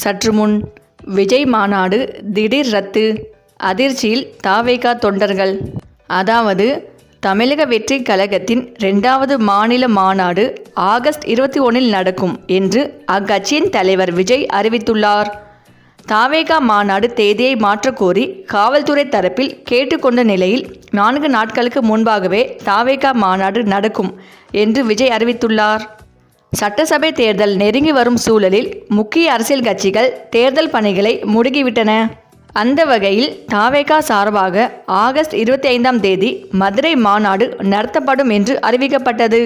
சற்று முன் விஜய் மாநாடு திடீர் ரத்து. அதிர்ச்சியில் தாவேகா தொண்டர்கள். அதாவது தமிழக வெற்றி கழகத்தின் ரெண்டாவது மாநில மாநாடு ஆகஸ்ட் இருபத்தி ஒன்றில் நடக்கும் என்று அக்கட்சியின் தலைவர் விஜய் அறிவித்துள்ளார். தாவேகா மாநாடு தேதியை மாற்றக்கோரி காவல்துறை தரப்பில் கேட்டுக்கொண்ட நிலையில் நான்கு நாட்களுக்கு முன்பாகவே தாவேகா மாநாடு நடக்கும் என்று விஜய் அறிவித்துள்ளார். சட்டசபை தேர்தல் நெருங்கி வரும் சூழலில் முக்கிய அரசியல் கட்சிகள் தேர்தல் பணிகளை முடுக்கிவிட்டன. அந்த வகையில் தாவேகா சார்பாக ஆகஸ்ட் இருபத்தி ஐந்தாம் தேதி மதுரை மாநாடு நடத்தப்படும் என்று அறிவிக்கப்பட்டது.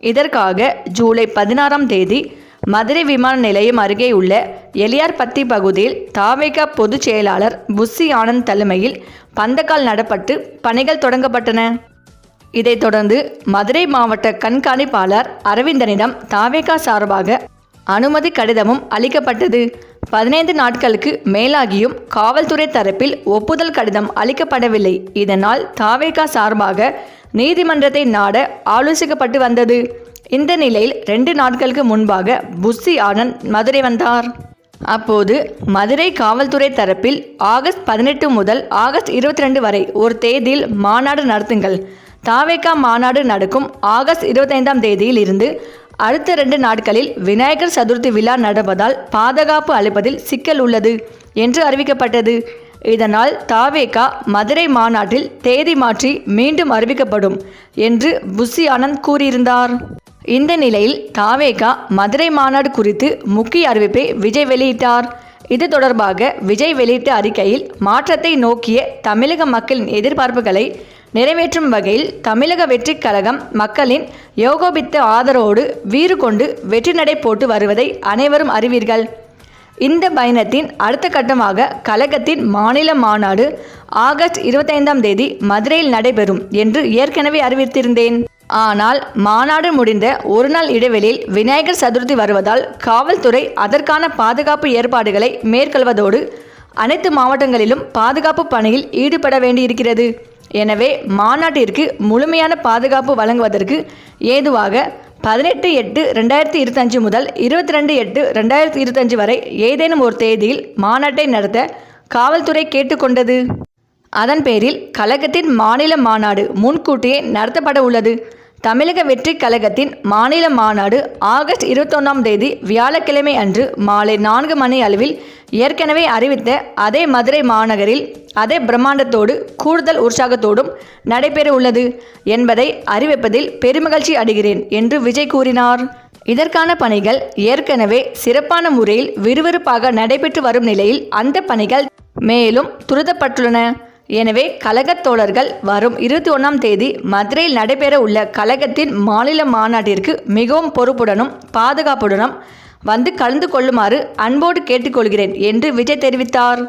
இதற்காக ஜூலை பதினாறாம் தேதி மதுரை விமான நிலையம் அருகே உள்ள எலியார்பத்தி பகுதியில் தாவேகா பொதுச் செயலாளர் புஸ்ஸி ஆனந்த் தலைமையில் பந்தக்கால் நடப்பட்டு பணிகள் தொடங்கப்பட்டன. இதைத் தொடர்ந்து மதுரை மாவட்ட கண்காணிப்பாளர் அரவிந்தனிடம் தாவேகா சார்பாக அனுமதி கடிதமும் அளிக்கப்பட்டது. பதினைந்து நாட்களுக்கு மேலாகியும் காவல்துறை தரப்பில் ஒப்புதல் கடிதம் அளிக்கப்படவில்லை. இதனால் தாவேகா சார்பாக நீதிமன்றத்தை நாட ஆலோசிக்கப்பட்டு வந்தது. இந்த நிலையில் ரெண்டு நாட்களுக்கு முன்பாக புஸ்ஸி ஆனந்த் மதுரை வந்தார். அப்போது மதுரை காவல்துறை தரப்பில் ஆகஸ்ட் பதினெட்டு முதல் ஆகஸ்ட் இருபத்தி ரெண்டு வரை ஒரு தேதியில் மாநாடு நடத்துங்கள். தாவேகா மாநாடு நடக்கும் ஆகஸ்ட் இருபத்தைந்தாம் தேதியில் இருந்து அடுத்த ரெண்டு நாட்களில் விநாயகர் சதுர்த்தி விழா நடப்பதால் பாதுகாப்பு அளிப்பதில் சிக்கல் உள்ளது என்று அறிவிக்கப்பட்டது. இதனால் தாவேகா மதுரை மாநாட்டில் தேதி மாற்றி மீண்டும் அறிவிக்கப்படும் என்று புஷி ஆனந்த் கூறியிருந்தார். இந்த நிலையில் தாவேகா மதுரை மாநாடு குறித்து முக்கிய அறிவிப்பை விஜய் வெளியிட்டார். இது தொடர்பாக விஜய் வெளியிட்ட அறிக்கையில் மாற்றத்தை நோக்கிய தமிழக மக்களின் எதிர்பார்ப்புகளை நிறைவேற்றும் வகையில் தமிழக வெற்றிக் கழகம் மக்களின் யோகோபித்த ஆதரவோடு வீறு கொண்டு வெற்றி நடை போட்டு வருவதை அனைவரும் அறிவீர்கள். இந்த பயணத்தின் அடுத்த கட்டமாக கழகத்தின் மாநில மாநாடு ஆகஸ்ட் இருபத்தைந்தாம் தேதி மதுரையில் நடைபெறும் என்று ஏற்கனவே அறிவித்திருந்தேன். ஆனால் மாநாடு முடிந்த ஒரு நாள் இடைவெளியில் விநாயகர் சதுர்த்தி வருவதால் காவல்துறை அதற்கான பாதுகாப்பு ஏற்பாடுகளை மேற்கொள்வதோடு அனைத்து மாவட்டங்களிலும் பாதுகாப்பு பணியில் ஈடுபட வேண்டியிருக்கிறது. எனவே மாநாட்டிற்கு முழுமையான பாதுகாப்பு வழங்குவதற்கு ஏதுவாக பதினெட்டு எட்டு ரெண்டாயிரத்தி இருபத்தஞ்சு முதல் இருபத்தி ரெண்டு எட்டு ரெண்டாயிரத்தி இருபத்தஞ்சு வரை ஏதேனும் ஒரு தேதியில் மாநாட்டை நடத்த காவல்துறை கேட்டுக்கொண்டது. அதன் பேரில் கழகத்தின் மாநில மாநாடு முன்கூட்டியே நடத்தப்பட உள்ளது. தமிழக வெற்றி கழகத்தின் மாநில மாநாடு ஆகஸ்ட் இருபத்தொன்னாம் தேதி வியாழக்கிழமை அன்று மாலை நான்கு மணி அளவில் ஏற்கனவே அறிவித்த அதே மதுரை மாநகரில் அதே பிரம்மாண்டத்தோடு கூடுதல் உற்சாகத்தோடும் நடைபெற உள்ளது என்பதை அறிவிப்பதில் பெருமகிழ்ச்சி அடைகிறேன் என்று விஜய் கூறினார். இதற்கான பணிகள் ஏற்கனவே சிறப்பான முறையில் விறுவிறுப்பாக நடைபெற்று வரும் நிலையில் அந்த பணிகள் மேலும் துரிதப்பட்டுள்ளன. எனவே கழகத் தோழர்கள் வரும் இருபத்தி ஒன்றாம் தேதி மதுரையில் நடைபெற உள்ள கழகத்தின் மாநில மாநாட்டிற்கு மிகவும் பொறுப்புடனும் பாதுகாப்புடனும் வந்து கலந்து கொள்ளுமாறு அன்போடு கேட்டுக்கொள்கிறேன் என்று விஜய் தெரிவித்தார்.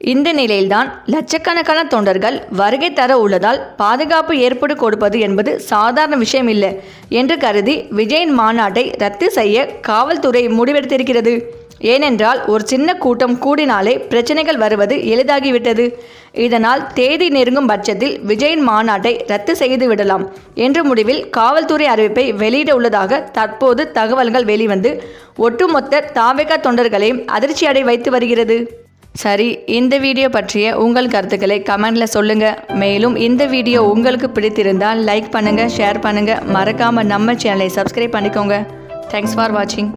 இந்த நிலையில்தான் லட்சக்கணக்கான தொண்டர்கள் வருகை தர உள்ளதால் பாதுகாப்பு ஏற்படு கொடுப்பது என்பது சாதாரண விஷயம் இல்லை என்று கருதி விஜயின் மாநாட்டை ரத்து செய்ய காவல்துறை முடிவெடுத்திருக்கிறது. ஏனென்றால் ஒரு சின்ன கூட்டம் கூடினாலே பிரச்சனைகள் வருவது எளிதாகிவிட்டது. இதனால் தேதி நெருங்கும் பட்சத்தில் விஜயின் மாநாட்டை ரத்து செய்து விடலாம் என்ற முடிவில் காவல்துறை அறிவிப்பை வெளியிட உள்ளதாக தற்போது தகவல்கள் வெளிவந்து ஒட்டுமொத்த தாவேகா தொண்டர்களையும் அதிர்ச்சியடை வைத்து வருகிறது. சரி இந்த வீடியோ பற்றிய உங்கள் கருத்துக்களை கமெண்டில் சொல்லுங்கள் மேலும் இந்த வீடியோ உங்களுக்கு பிடித்திருந்தால் லைக் பண்ணுங்கள் ஷேர் பண்ணுங்கள் மறக்காம நம்ம சேனலை சப்ஸ்கிரைப் பண்ணிக்கோங்க. தேங்க்ஸ் ஃபார் வாட்சிங்